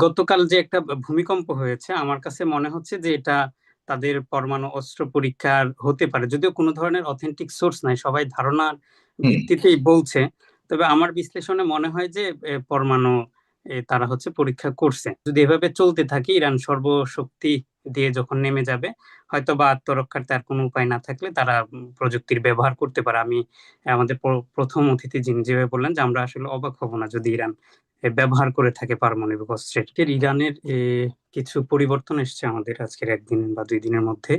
গতকাল যে একটা ভূমিকম্প হয়েছে আমার কাছে মনে হচ্ছে যে এটা তাদের পরমাণু অস্ত্র পরীক্ষার হতে পারে। যদিও কোনো ধরনের অথেন্টিক সোর্স নাই সবাই ধারণার ভিত্তিতেই বলছে। তবে আমার বিশ্লেষণে মনে হয় যে পরমাণু তারা হচ্ছে পরীক্ষা করছে। যদি এভাবে চলতে থাকে ইরান সর্বশক্তি দিয়ে যখন নেমে যাবে হয়তো বা আত্মরক্ষার তার কোনো উপায় না থাকলে তারা প্রযুক্তির ব্যবহার করতে পারে। আমি আমাদের প্রথম অতিথি যিনি যেভাবে বললেন যে আমরা আসলে অবাক হব না যদি ইরান ব্যবহার করে থাকে পারমাণবিক অস্ত্রের। ইরানের কিছু পরিবর্তন এসছে আমাদের আজকের একদিন বা দুই দিনের মধ্যে।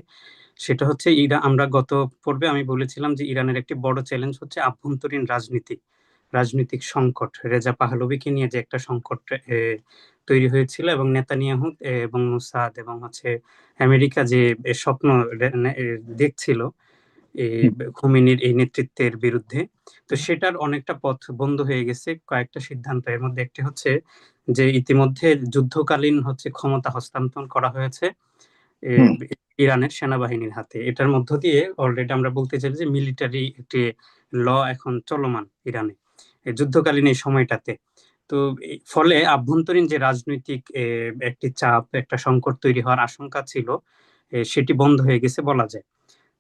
সেটা হচ্ছে ইরা, আমরা গত পর্বে আমি বলেছিলাম যে ইরানের একটি বড় চ্যালেঞ্জ হচ্ছে আভ্যন্তরীণ রাজনীতি, রাজনৈতিক সংকট। রেজা পাহলবিকে নিয়ে যে একটা সংকট তৈরি হয়েছিল এবং নেতানিয়াহু এবং মুসাদ এবং হচ্ছে আমেরিকা যে স্বপ্ন দেখছিল খুমিনির এই নেতৃত্বের বিরুদ্ধে। তো সেটার অনেকটা পথ বন্ধ হয়ে গেছে। কয়েকটা সিদ্ধান্ত এর মধ্যে একটি হচ্ছে যে ইতিমধ্যে যুদ্ধকালীন হচ্ছে ক্ষমতা হস্তান্তর করা হয়েছে ইরানের সেনাবাহিনীর হাতে। এটার মধ্য দিয়ে অলরেডি আমরা বলতে চাই যে মিলিটারি একটি ল এখন চলমান ইরানে যুদ্ধকালীন এই সময়টাতে। তো ফলে আভ্যন্তরীণ যে রাজনৈতিক একটি চাপ একটা সংকট তৈরি হওয়ার আশঙ্কা ছিল সেটি বন্ধ হয়ে গেছে বলা যায়।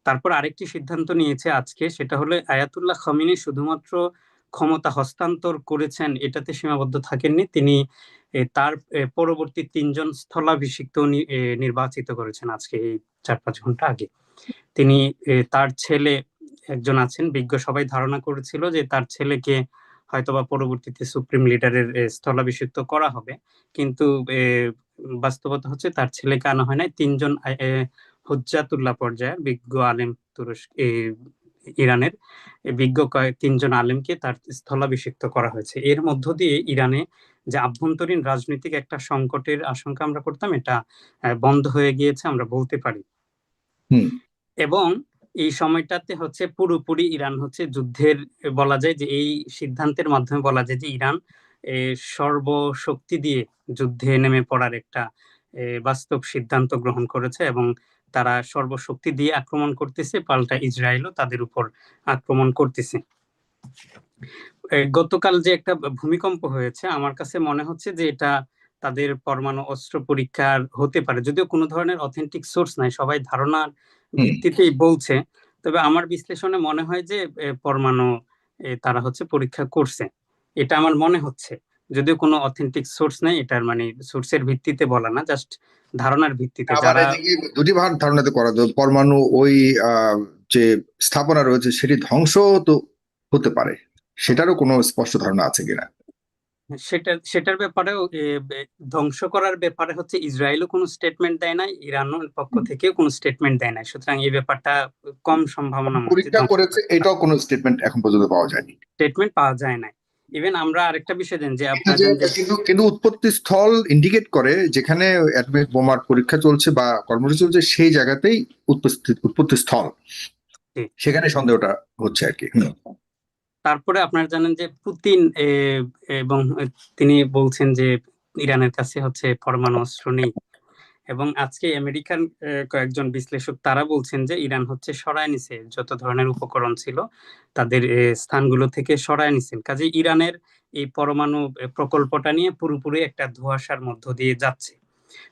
তারপর আরেকটি সিদ্ধান্ত নিয়েছে আজকে, সেটা হলো আয়াতুল্লাহ খামিনী শুধুমাত্র ক্ষমতা হস্তান্তর করেছেন, এটাতে সীমাবদ্ধ থাকেননি। তিনি তার পরবর্তী তিনজন স্থলাভিষিক্ত নির্বাচিত করেছেন আজকে এই চার পাঁচ ঘণ্টা আগে। তিনি তার ছেলে একজন আছেন, বিজ্ঞ সবাই ধারণা করেছিল যে তার ছেলেকে হয়তোবা পরবর্তীতে সুপ্রিম লিডারের স্থলাভিষিক্ত করা হবে। কিন্তু বাস্তবতা হচ্ছে তার ছেলেকে আনা হয় নাই। তিনজন হুজ্জাতুল্লাহ পর্যায়ে বিজ্ঞ আলেম তুরস্ক ইরানের বিজ্ঞ কয়েক তিনজন আলেমকে তার স্থলাভিষিক্ত করা হয়েছে। এর মধ্য দিয়ে ইরানে যে আভ্যন্তরীণ রাজনৈতিক একটা সংকটের আশঙ্কা আমরা করতাম এটা বন্ধ হয়ে গিয়েছে আমরা বলতে পারি। এবং এই সময়টাতে হচ্ছে পুরোপুরি ইরান হচ্ছে যুদ্ধের বলা যায় যে এই সিদ্ধান্তের মাধ্যমে বলা যায় যে ইরান সর্বশক্তি দিয়ে যুদ্ধে নেমে পড়ার একটা বাস্তব সিদ্ধান্ত গ্রহণ করেছে এবং তারা সর্বশক্তি দিয়ে আক্রমণ করতেছে পাল্টা ইসরায়েলও তাদের উপর আক্রমণ করতেছে। গতকাল যে একটা ভূমিকম্প হয়েছে আমার কাছে মনে হচ্ছে যে এটা তাদের পরমাণু অস্ত্র পরীক্ষার হতে পারে। যদিও কোনো ধরনের অথেন্টিক সোর্স নাই সবাই ধারণার ভিত্তিতেই বলছে। তবে আমার বিশ্লেষণে মনে হয় যে পরমাণু তারা হচ্ছে পরীক্ষা করছে। এটা আমার মনে হচ্ছে। যদিও কোনো অথেন্টিক সোর্স নাই এটার মানে সোর্সের ভিত্তিতে বলা না জাস্ট ধারণার ভিত্তিতে যারা দুটি ভাগ ধারণাতে করা যায় পরমাণু ওই যে স্থাপনা রয়েছে সেটি ধ্বংস তো হতে পারে সেটারও কোনো স্পষ্ট ধারণা আছে কিনা? সেটা সেটার ব্যাপারেও ধ্বংস করার ব্যাপারে হচ্ছে ইসরায়েলও কোনো স্টেটমেন্ট দেয় না ইরানের পক্ষ থেকেও কোনো স্টেটমেন্ট দেয় না সুতরাং এই ব্যাপারটা কম সম্ভাবনা পরীক্ষা করেছে এটাও কোনো স্টেটমেন্ট এখন পর্যন্ত পাওয়া যায়নি। স্টেটমেন্ট পাওয়া যায় না ইভেন আমরা আরেকটা বিষয় দেন যে আপনার কিন্তু কিন্তু উৎপত্তি স্থল ইন্ডিকেট করে যেখানে অ্যাটমিক বোমার পরীক্ষা চলছে বা কর্মসূচি চলছে সেই জায়গাতেই উৎপত্তি উৎপত্তি স্থল। সেখানে সন্দেহটা হচ্ছে আর কি। তারপরে আপনারা জানেন যে পুতিন এবং তিনি বলছেন যে ইরানের কাছে হচ্ছে পরমাণু অস্ত্র নেই। এবং আজকে আমেরিকান কয়েকজন বিশ্লেষক তারা বলছেন যে ইরান হচ্ছে সরায় নিছে, যত ধরনের উপকরণ ছিল তাদের স্থানগুলো থেকে সরায় নিছেন। কাজে ইরানের এই পরমাণু প্রকল্পটা নিয়ে পুরোপুরি একটা ধোঁয়াশার মধ্য দিয়ে যাচ্ছে।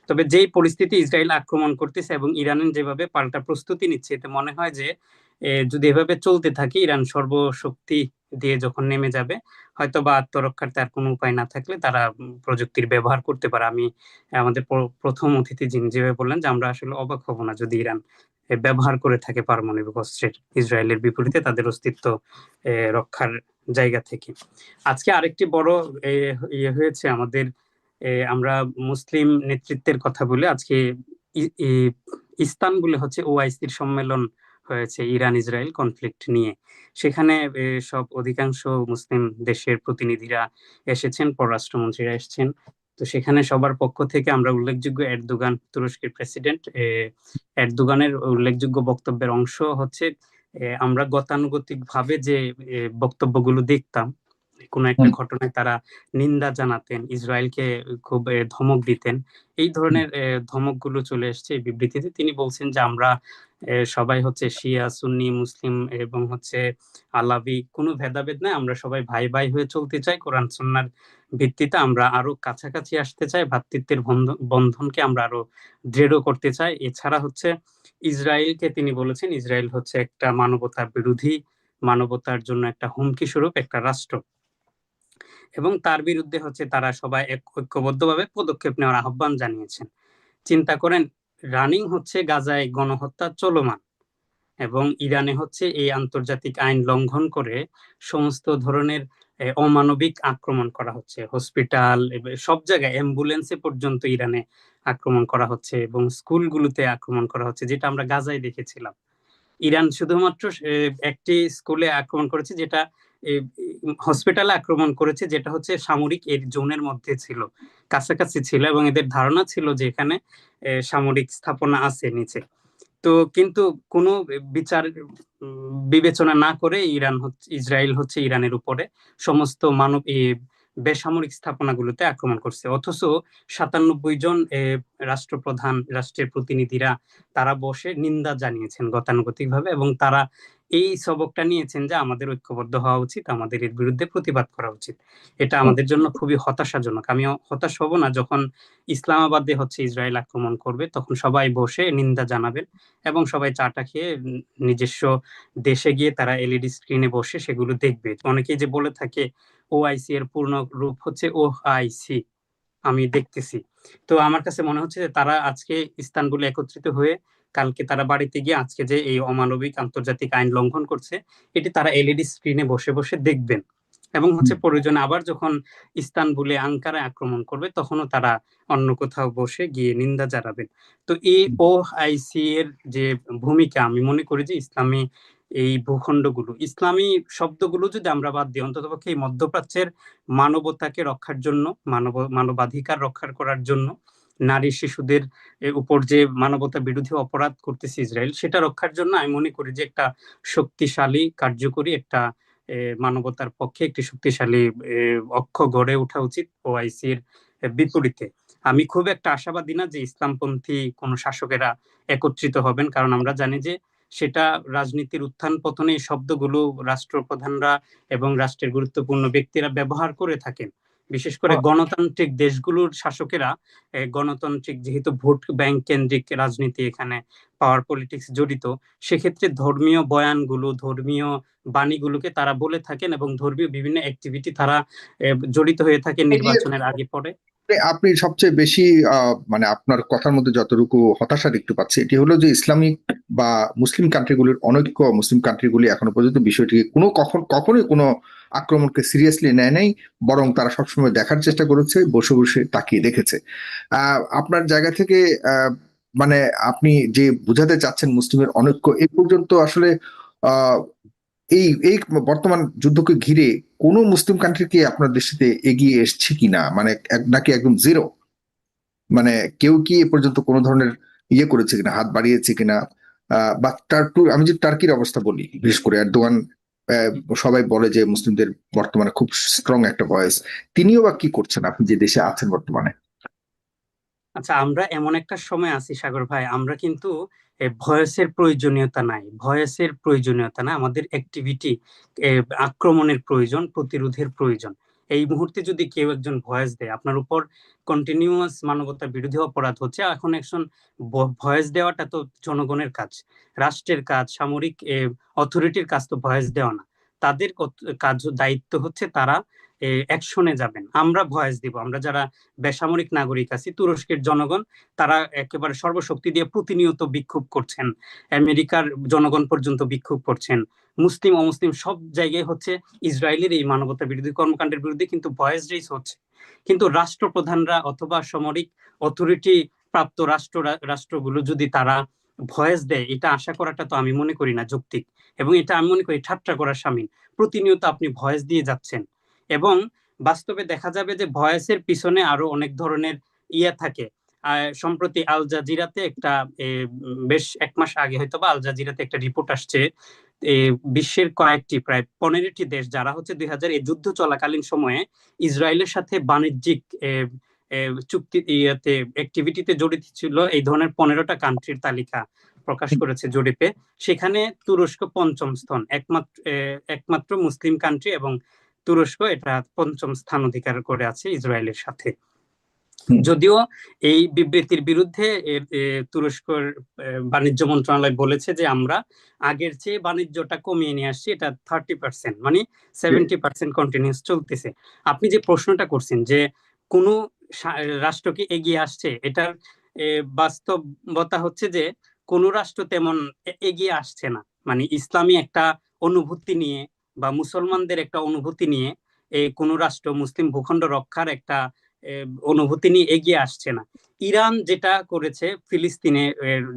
তবে যেই পরিস্থিতি ইসরায়েল আক্রমণ করতেছে এবং ইরানের যেভাবে পাল্টা প্রস্তুতি নিচ্ছে, এতে মনে হয় যে যদি এভাবে চলতে থাকে, ইরান সর্বশক্তি দিয়ে যখন নেমে যাবে হয়তো বা আত্মরক্ষার তার কোনো উপায় না থাকলে তারা প্রযুক্তির ব্যবহার করতে পারে। আমি আমাদের প্রথম অতিথি যিনি যেভাবে বললেন যে, আমরা আসলে অবাক হব না যদি ইরান ব্যবহার করে থাকে পারমাণবিক অস্ত্রের ইসরায়েলের বিপরীতে তাদের অস্তিত্ব রক্ষার জায়গা থেকে। আজকে আরেকটি বড় ইয়ে হয়েছে আমাদের আমরা মুসলিম নেতৃত্বের কথা বলে। আজকে ইস্তানবুলে হচ্ছে ওআইসির সম্মেলন হয়েছে ইরান ইসরায়েল কনফ্লিক্ট নিয়ে। সেখানে সব অধিকাংশ মুসলিম দেশের প্রতিনিধিরা এসেছেন পররাষ্ট্রমন্ত্রীরা এসেছেন। তো সেখানে সবার পক্ষ থেকে আমরা উল্লেখযোগ্য এরদোগান তুরস্কের প্রেসিডেন্ট এরদোগানের উল্লেখযোগ্য বক্তব্যের অংশ হচ্ছে আমরা গতানুগতিক ভাবে যে বক্তব্যগুলো দেখতাম কোনো একটা ঘটনায় তারা নিন্দা জানাতেন ইসরায়েলকে খুব ধমক দিতেন এই ধরনের ধমকগুলো চলে এসছে বিবৃতিতে। তিনি বলছেন যে আমরা সবাই হচ্ছে শিয়া, সুন্নি, মুসলিম এবং হচ্ছে আলাবি। কোনো ভেদাভেদ নাই, আমরা সবাই ভাই ভাই হয়ে চলতে চাই। কোরআন সুন্নার ভিত্তিতে আমরা আরও কাছাকাছি আসতে চাই। ভ্রাতৃত্বের বন্ধন বন্ধনকে আমরা আরও দৃঢ় করতে চাই। এছাড়া হচ্ছে ইসরায়েলকে তিনি বলেছেন, ইসরায়েল হচ্ছে একটা মানবতার বিরোধী, মানবতার জন্য একটা হুমকি স্বরূপ, একটা রাষ্ট্র। এবং তার বিরুদ্ধে হচ্ছে তারা সবাই ঐক্যবদ্ধভাবে পদক্ষেপ নেওয়ার আহ্বান জানিয়েছেন। চিন্তা করেন রানিং হচ্ছে গাজায় গণহত্যা চলমান এবং ইরানে হচ্ছে এই আন্তর্জাতিক আইন লঙ্ঘন করে সমস্ত ধরনের অমানবিক আক্রমণ করা হচ্ছে। হসপিটাল সব জায়গায় অ্যাম্বুলেন্সে পর্যন্ত ইরানে আক্রমণ করা হচ্ছে এবং স্কুলগুলোতে আক্রমণ করা হচ্ছে, যেটা আমরা গাজায় দেখেছিলাম। ইরান শুধুমাত্র একটি স্কুলে আক্রমণ করেছে যেটা হসপিটালে আক্রমণ করেছে যেটা হচ্ছে সামরিক এর জোনের মধ্যে ছিল, কাছাকাছি ছিল এবং এদের ধারণা ছিল যে এখানে সামরিক স্থাপনা আছে নিচে। তো কিন্তু কোনো বিচার বিবেচনা না করে ইরান হচ্ছে, ইসরায়েল হচ্ছে ইরানের উপরে সমস্ত মানব বেসামরিক স্থাপনাগুলোতে আক্রমণ করছে। অথচ সাতানব্বই জন রাষ্ট্রপ্রধান, রাষ্ট্রের প্রতিনিধিরা তারা বসে নিন্দা জানিয়েছেন গতানুগতিকভাবে এবং তারা এই সবকটা নিয়েছেন যে আমাদের ঐক্যবদ্ধ হওয়া উচিত, আমাদের এর বিরুদ্ধে প্রতিবাদ করা উচিত। এটা আমাদের জন্য খুবই হতাশাজনক। আমি হতাশ হব না যখন ইসলামাবাদে হচ্ছে ইসরায়েল আক্রমণ করবে, তখন সবাই বসে নিন্দা জানাবেন এবং সবাই চাটা খেয়ে নিজস্ব দেশে গিয়ে তারা এলইডি স্ক্রিনে বসে সেগুলো দেখবে। অনেকেই যে বলে থাকে ওআইসি এর পূর্ণ রূপ হচ্ছে ও আইসি আমি দেখতেছি। তো আমার কাছে মনে হচ্ছে যে তারা আজকে ইস্তানবুলে একত্রিত হয়ে কালকে তারা বাড়িতে গিয়ে আজকে যে এই অমানবিক আন্তর্জাতিক আইন লঙ্ঘন করছে এটি তারা এলইডি স্ক্রিনে বসে বসে দেখবেন। এবং হচ্ছে প্রয়োজন আবার যখন ইস্তানবুলে আঙ্কারায় আক্রমণ করবে তখনও তারা অন্য কোথাও বসে গিয়ে নিন্দা জানাবেন। তো এই ও আইসি এর যে ভূমিকা আমি মনে করি যে ইসলামী এই ভূখণ্ডগুলো। ইসলামী শব্দগুলো যদি আমরা বাদ দিই, অন্ততপক্ষে এই মধ্যপ্রাচ্যের মানবতাকে রক্ষার জন্য, মানব, মানবাধিকার রক্ষা করার জন্য, নারী শিশুদের উপর যে মানবতা বিরোধী অপরাধ করতেছে ইসরায়েল, সেটা রক্ষার জন্য আমি মনে করি যে একটা শক্তিশালী, কার্যকরী একটা মানবতার পক্ষে একটি শক্তিশালী অক্ষ গড়ে ওঠা উচিত ওআইসি এর বিপরীতে। আমি খুব একটা আশাবাদী না যে ইসলামপন্থী কোন শাসকেরা একত্রিত হবেন, কারণ আমরা জানি যে সেটা রাজনীতির উত্থান পতনে শব্দগুলো রাষ্ট্রপ্রধানরা এবং রাষ্ট্রের গুরুত্বপূর্ণ ব্যক্তিরা ব্যবহার করে থাকেন। বিশেষ করে। গণতান্ত্রিক দেশগুলোর শাসকেরা গণতান্ত্রিক যেহেতু ভোট ব্যাংক কেন্দ্রিক রাজনীতি এখানে পাওয়ার পলিটিক্স জড়িত সেক্ষেত্রে ধর্মীয় বয়ানগুলো ধর্মীয় বাণীগুলোকে তারা বলে থাকেন এবং ধর্মীয় বিভিন্ন অ্যাক্টিভিটি তারা জড়িত হয়ে থাকে নির্বাচনের আগে পরে আপনি- সবচেয়ে বেশি আহ, মানে আপনার কথার মধ্যে যতটুকু হতাশা দেখতে পাচ্ছি এটি হলো যে ইসলামিক বা মুসলিম কান্ট্রিগুলির অনৈক্য মুসলিম কান্ট্রিগুলি এখনও পর্যন্ত বিষয়টিকে কোনো কখন কখনোই কোনো আক্রমণকে সিরিয়াসলি নেয় নাই বরং তারা সবসময় দেখার চেষ্টা করেছে বসে বসে তাকিয়ে দেখেছে। আপনার জায়গা থেকে মানে আপনি যে বোঝাতে চাচ্ছেন মুসলিমের অনৈক্য এই পর্যন্ত আসলে এই এই বর্তমান যুদ্ধকে ঘিরে কোন মুসলিম কান্ট্রি কি আপনার দৃষ্টিতে এগিয়ে এসছে কিনা? মানে নাকি একদম জিরো মানে কেউ কি এ পর্যন্ত কোনো ধরনের ইয়ে করেছে কিনা হাত বাড়িয়েছে কিনা? বা টার্কি আমি যে টার্কির অবস্থা বলি বিশেষ করে আহ, সবাই বলে যে মুসলিমদের বর্তমানে খুব স্ট্রং একটা ভয়েস তিনিও বা কি করছেন আপনি যে দেশে আছেন বর্তমানে? আচ্ছা আমরা এমন একটা সময় আছি সাগর ভাই, আমরা কিন্তু ভয়েসের প্রয়োজনীয়তা নাই। ভয়েসের প্রয়োজনীয়তা না, আমাদের অ্যাক্টিভিটি আক্রমণের প্রয়োজন, প্রতিরোধের প্রয়োজন। এই মুহূর্তে যদি কেউ একজন ভয়েস দেয়, আপনার উপর কন্টিনিউয়াস মানবতা বিরোধী অপরাধ হচ্ছে। এখন একজন ভয়েস দেওয়াটা তো জনগণের কাজ। রাষ্ট্রের কাজ, সামরিক অথরিটির কাজ তো ভয়েস দেওয়া না। তাদের কাজ দায়িত্ব হচ্ছে তারা অ্যাকশনে যাবেন। আমরা ভয়েস দিব। আমরা যারা বেসামরিক নাগরিক আছি, তুরস্কের জনগণ, তারা একেবারে সর্বশক্তি দিয়ে প্রতিনিয়ত বিক্ষোভ করছেন। আমেরিকার জনগণ পর্যন্ত বিক্ষোভ করছেন। মুসলিম, অমুসলিম সব জায়গায় হচ্ছে ইসরায়েলের এই মানবতা বিরোধী কর্মকাণ্ডের বিরুদ্ধে কিন্তু ভয়েস রেস হচ্ছে। কিন্তু রাষ্ট্রপ্রধানরা অথবা সামরিক অথরিটি প্রাপ্ত রাষ্ট্র, রাষ্ট্রগুলো যদি তারা ভয়েস দেয়, এটা আশা করাটা তো আমি মনে করি না যৌক্তিক। এবং এটা আমি মনে করি ঠাট্টা করার সামিল প্রতিনিয়ত আপনি ভয়েস দিয়ে যাচ্ছেন। এবং বাস্তবে দেখা যাবে যে ভয়েসের পিছনে আরও অনেক ধরনের ইয়ে থাকে। সম্প্রতি আল জাজিরাতে একটা বেশ এক মাস আগে হয়তো বা আল জাজিরাতে একটা রিপোর্ট আসছে বিশ্বের কয়েকটি, প্রায় পনেরোটি দেশ, যারা হচ্ছে দুই হাজার এই যুদ্ধ চলাকালীন সময়ে ইসরায়েলের সাথে বাণিজ্যিক চুক্তি, ইয়েতে অ্যাক্টিভিটিতে জড়িত ছিল, এই ধরনের পনেরোটা কান্ট্রির তালিকা প্রকাশ করেছে জরিপে সেখানে তুরস্ক পঞ্চম স্থান, একমাত্র একমাত্র মুসলিম কান্ট্রি এবং তুরস্ক এটা পঞ্চম স্থান অধিকার করে আছে ইসরায়েলের সাথে। যদিও এই বিবৃতির বিরুদ্ধে তুরস্কর বাণিজ্য মন্ত্রণালয় বলেছে যে আমরা আগের চেয়ে বাণিজ্যটা কমিয়ে নিয়ে আসছি, এটা থার্টি পার্সেন্ট মানে সেভেন্টি পার্সেন্ট কন্টিনিউস চলতেছে। আপনি যে প্রশ্নটা করছেন যে কোন রাষ্ট্র কি এগিয়ে আসছে, এটার বাস্তবতা হচ্ছে যে কোন রাষ্ট্র তেমন এগিয়ে আসছে না। মানে ইসলামী একটা অনুভূতি নিয়ে বা মুসলমানদের একটা অনুভূতি নিয়ে কোন রাষ্ট্র মুসলিম ভূখণ্ড রক্ষার একটা অনুভূতি নিয়ে এগিয়ে আসছে না। ইরান যেটা করেছে ফিলিস্তিনে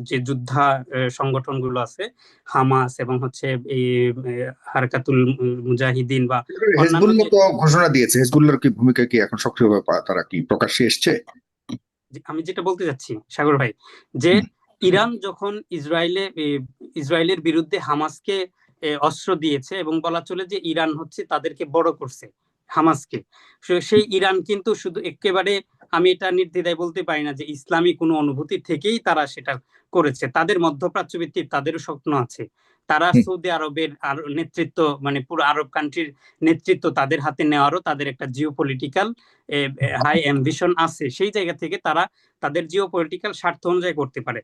যে যোদ্ধা সংগঠনগুলো আছে হামাস এবং হচ্ছে এই হারকাতুল মুজাহিদিন বা হেজবুল্লাহ তো ঘোষণা দিয়েছে। হেজবুল্লাহর কি ভূমিকা কি এখন সক্রিয়ভাবে তারা কি প্রকাশ্যে এসছে? আমি যেটা বলতে যাচ্ছি সাগর ভাই যে ইরান যখন ইসরায়েলে ইসরায়েলের বিরুদ্ধে হামাসকে অস্ত্র দিয়েছে এবং বলা চলে যে ইরান হচ্ছে তাদেরকে বড় করছে। হামাসকে। সেই ইরান কিন্তু শুধু একেবারে আমি এটা নির্দ্বিধায় বলতে পারি না যে ইসলামী কোনো অনুভূতি থেকেই তারা সেটা করেছে। তাদের মধ্যপ্রাচ্য ভিত্তিক তাদেরও স্বপ্ন আছে। তারা সৌদি আরবের আর নেতৃত্ব মানে পুরো আরব কান্ট্রির নেতৃত্ব তাদের হাতে নেওয়ারও তাদের একটা জিও পলিটিক্যাল হাই অ্যাম্বিশন আছে। সেই জায়গা থেকে তারা তাদের জিও পলিটিক্যাল স্বার্থ অনুযায়ী করতে পারে।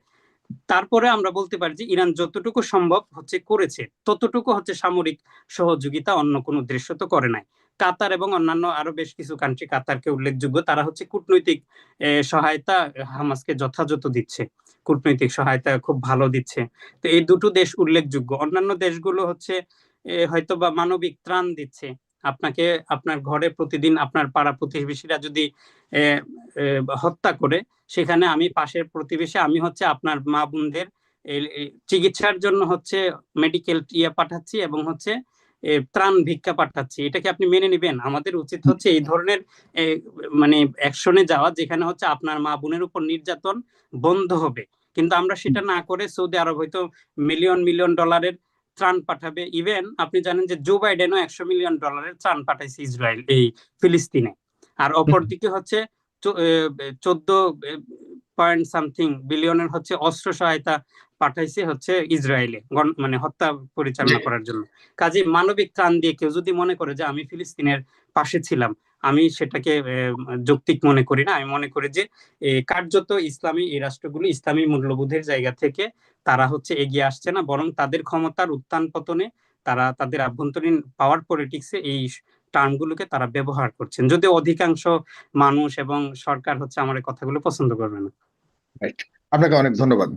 তারপরে আমরা বলতে পারি যে ইরান যতটুকু সম্ভব হচ্ছে করেছে, ততটুকু হচ্ছে সামরিক সহযোগিতা অন্য কোনো দৃশ্য তো করে নাই। কাতার এবং অন্যান্য আরও বেশ কিছু কান্ট্রি কাতারকে উল্লেখযোগ্য, তারা হচ্ছে কূটনৈতিক সহায়তা হামাসকে যথাযথ দিচ্ছে, কূটনৈতিক সহায়তা খুব ভালো দিচ্ছে। তো এই দুটো দেশ উল্লেখযোগ্য। অন্যান্য দেশগুলো হচ্ছে হয়তো বা মানবিক ত্রাণ দিচ্ছে আপনাকে আপনার ঘরে প্রতিদিন আপনার পাড়া প্রতিবেশীরা যদি হত্যা করে, সেখানে আমি পাশের প্রতিবেশী, আমি হচ্ছে আপনার মা বোনদের চিকিৎসার জন্য হচ্ছে মেডিকেল ইয়ে পাঠাচ্ছি এবং হচ্ছে ত্রাণ ভিক্ষা পাঠাচ্ছি। এটাকে আপনি মেনে নেবেন। আমাদের উচিত হচ্ছে এই ধরনের মানে অ্যাকশনে যাওয়া, যেখানে হচ্ছে আপনার মা বোনের উপর নির্যাতন বন্ধ হবে। কিন্তু আমরা সেটা না করে সৌদি আরব হয়তো মিলিয়ন মিলিয়ন ডলারের ত্রাণ পাঠাবে। ইভেন আপনি জানেন যে জো বাইডেনও একশো মিলিয়ন ডলারের ত্রাণ পাঠাইছে ইসরায়েল এই ফিলিস্তিনে। আর অপরদিকে হচ্ছে চোদ্দ পয়েন্ট সামথিং বিলিয়নের হচ্ছে অস্ত্র সহায়তা পাঠাইছে হচ্ছে ইসরায়েলে মানে হত্যা পরিচালনা করার জন্য। কাজে মানবিক ত্রাণ দিয়ে কেউ যদি মনে করে যে আমি ফিলিস্তিনের পাশে ছিলাম আমি সেটাকে যৌক্তিক মনে করি না। আমি মনে করি যে কার্যত ইসলামী এই রাষ্ট্রগুলো ইসলামী মূল্যবোধের জায়গা থেকে তারা হচ্ছে এগিয়ে আসছে না, বরং তাদের ক্ষমতার উত্থান পতনে তারা তাদের আভ্যন্তরীণ পাওয়ার পলিটিক্সে এই টার্মগুলোকে তারা ব্যবহার করছেন। যদিও অধিকাংশ মানুষ এবং সরকার হচ্ছে আমার কথাগুলো পছন্দ করবে না। আপনাকে অনেক ধন্যবাদ।